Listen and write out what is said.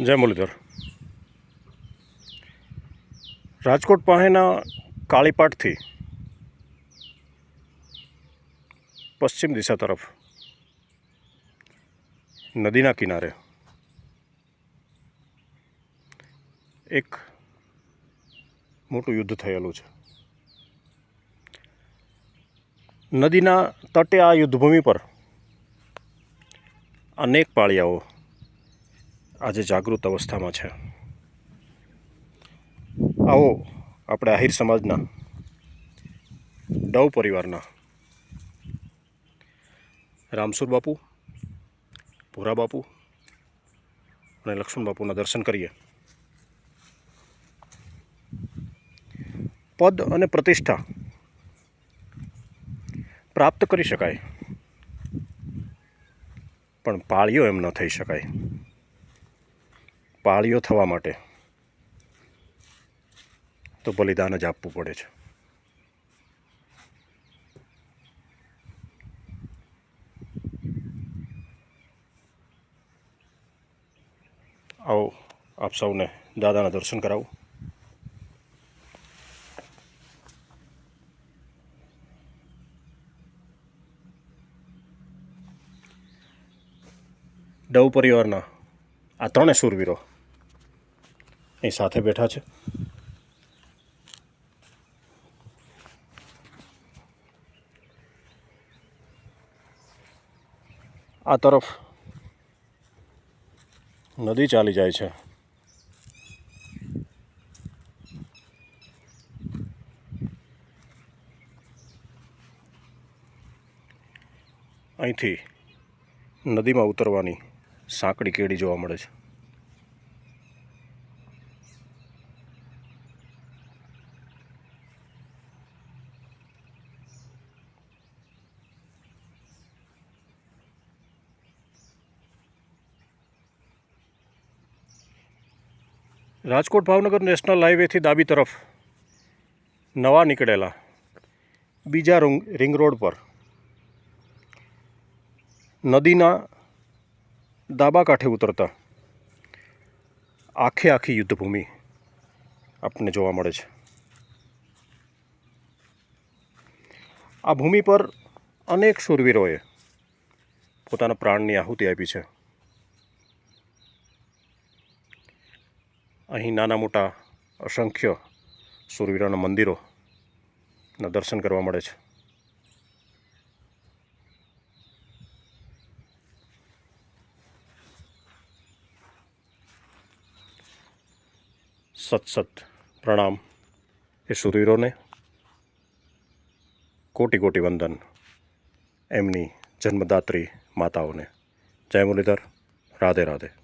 જય મુરલીધર. રાજકોટ પાસેના કાળીપાટથી પશ્ચિમ દિશા તરફ નદીના કિનારે એક મોટું યુદ્ધ થયેલું છે. નદીના તટે આ યુદ્ધભૂમિ પર અનેક પાળિયાઓ આજે જાગૃત અવસ્થામાં છે. આવો, આપણે આહિર સમાજના, ડવ પરિવારના. રામસુર બાપુ, ભૂરા બાપુ અને લક્ષ્મણ બાપુના દર્શન કરીએ. પદ અને પ્રતિષ્ઠા પ્રાપ્ત કરી શકાય. પણ પાળીઓ એમ ન થઈ શકાય. પાળીઓ થવા માટે તો બલિદાન જ આપવું પડે છે. આવો આપ સૌને દાદાના દર્શન કરાવું. ડવ પરિવારના આ ત્રણે શૂરવીરો અહીં સાથે બેઠા છે. આ તરફ નદી ચાલી જાય છે. અહીંથી નદીમાં ઉતરવાની સાંકડી કેડી જોવા મળે છે. રાજકોટ ભાવનગર નેશનલ હાઈવેથી ડાબી તરફ નવા નીકળેલા બીજા રૂંગ, રિંગ રોડ પર નદીના ડાબા કાંઠે ઉતરતા આખે આખી યુદ્ધભૂમિ આપણને જોવા મળે છે. આ ભૂમિ પર અનેક શૂરવીરોએ પોતાના પ્રાણની આહુતિ આપી છે. અહીં નાના મોટા અસંખ્ય શૂરવીરોના મંદિરોના દર્શન કરવા મળે છે. સત પ્રણામ એ શૂરવીરોને કોટી કોટી વંદન એમની જન્મદાત્રી માતાઓને. જય મુરલીધર, રાધે રાધે.